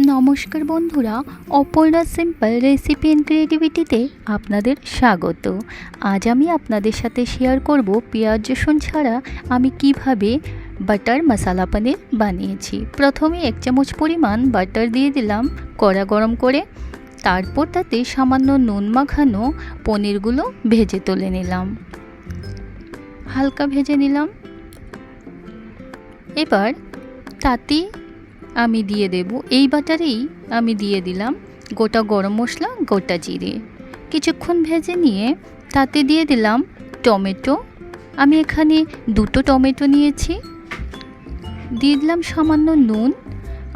নমস্কার বন্ধুরা, Aparna simple recipe and ক্রিয়েটিভিটিতে আপনাদের স্বাগত। আজ আমি আপনাদের সাথে শেয়ার করব পেঁয়াজ রসুন ছাড়া আমি কীভাবে বাটার মশালা পনির বানিয়েছি। প্রথমে এক চামচ পরিমাণ বাটার দিয়ে দিলাম কড়া গরম করে। তারপর তাতে সামান্য নুন মাখানো পনিরগুলো ভেজে তুলে নিলাম। হালকা ভেজে নিলাম। এবার তাতে আমি দিয়ে দেব। এই বাটারেই আমি দিয়ে দিলাম গোটা গরম মশলা, গোটা জিরে। কিছুক্ষণ ভেজে নিয়ে তাতে দিয়ে দিলাম টমেটো। আমি এখানে দুটো টমেটো নিয়েছি। দিয়ে দিলাম সামান্য নুন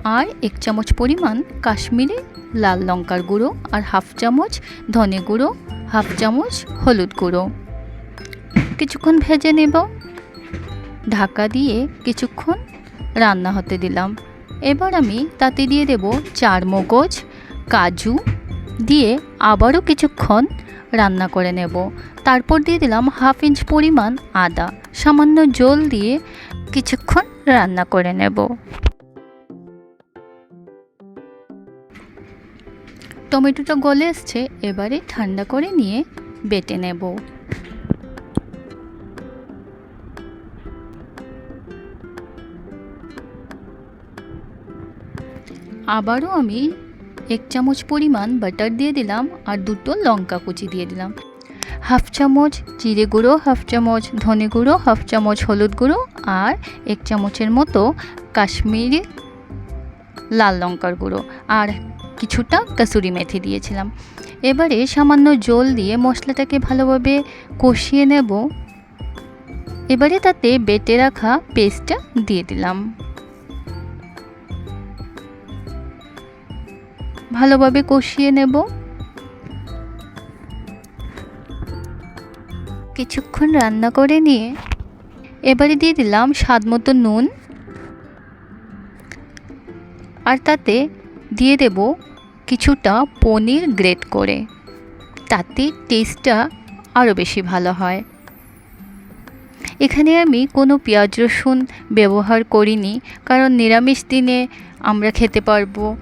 আর এক চামচ পরিমাণ কাশ্মীরি লাল লঙ্কার গুঁড়ো আর হাফ চামচ ধনে গুঁড়ো, হাফ চামচ হলুদ গুঁড়ো। কিছুক্ষণ ভেজে নেব। ঢাকা দিয়ে কিছুক্ষণ রান্না হতে দিলাম। এবার আমি তাতে দিয়ে দেব চার মগজ, কাজু, দিয়ে আবারও কিছুক্ষণ রান্না করে নেব। তারপর দিয়ে দিলাম হাফ ইঞ্চ পরিমাণ আদা। সামান্য জল দিয়ে কিছুক্ষণ রান্না করে নেব। টমেটোটা গলে এসছে, এবারে ঠান্ডা করে নিয়ে বেটে নেব। আবারও আমি এক চামচ পরিমাণ বাটার দিয়ে দিলাম আর দুটো লঙ্কা কুচি দিয়ে দিলাম। হাফ চামচ জিরে গুঁড়ো, হাফ চামচ ধনে গুঁড়ো, হাফ চামচ হলুদ গুঁড়ো আর এক চামচের মতো কাশ্মীরি লাল লঙ্কার গুঁড়ো আর কিছুটা কাসুরি মেথি দিয়েছিলাম। এবারে সামান্য জল দিয়ে মশলাটাকে ভালোভাবে কষিয়ে নেব। এবারে তাতে বেটে রাখা পেস্টটা দিয়ে দিলাম। ভালোভাবে কষিয়ে নেব। কিছুক্ষণ রান্না করে নিয়ে এবারে দিয়ে দিলাম স্বাদ মতো নুন। আর তাতে দিয়ে দেব কিছুটা পনির গ্রেট করে। তাতে টেস্টটা আরও বেশি ভালো হয়। এখানে আমি কোনো পেঁয়াজ রসুন ব্যবহার করিনি, কারণ নিরামিষ দিনে আমরা খেতে পারব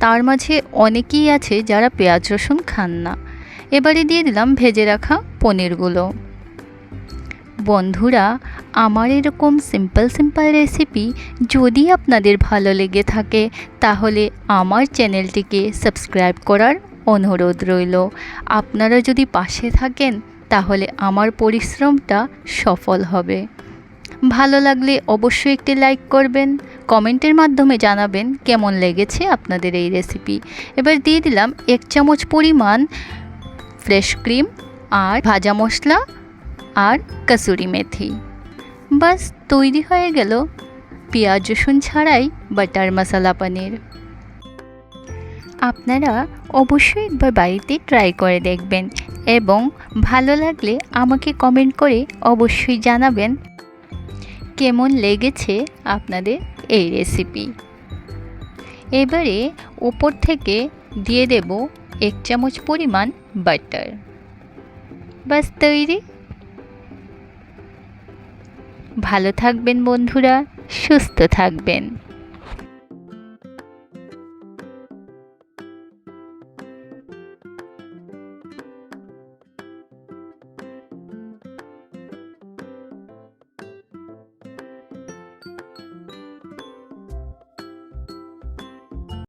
তার মাঝে অনেকেই আছে যারা পেঁয়াজ রসুন খান না। এবারে দিয়ে দিলাম ভেজে রাখা পনিরগুলো। বন্ধুরা, আমার এরকম সিম্পল সিম্পল রেসিপি যদি আপনাদের ভালো লেগে থাকে, তাহলে আমার চ্যানেলটিকে সাবস্ক্রাইব করার অনুরোধ রইল। আপনারা যদি পাশে থাকেন, তাহলে আমার পরিশ্রমটা সফল হবে। ভালো লাগলে অবশ্যই একটি লাইক করবেন কমেন্টের মাধ্যমে জানাবেন কেমন লেগেছে আপনাদের এই রেসিপি এবার দিয়ে দিলাম এক চামচ পরিমাণ ফ্রেশ ক্রিম আর ভাজা মশলা আর কাসুরি মেথি। বাস, তৈরি হয়ে গেল পেঁয়াজ রসুন ছাড়াই বাটার মশলা পনির। আপনারা অবশ্যই একবার বাড়িতে ট্রাই করে দেখবেন এবং ভালো লাগলে আমাকে কমেন্ট করে অবশ্যই জানাবেন। কেমন লেগেছে আপনাদের এই রেসিপি এবারে ওপর থেকে দিয়ে দেব এক চামচ পরিমাণ বাটার বাস তৈরি। ভালো থাকবেন বন্ধুরা, সুস্থ থাকবেন।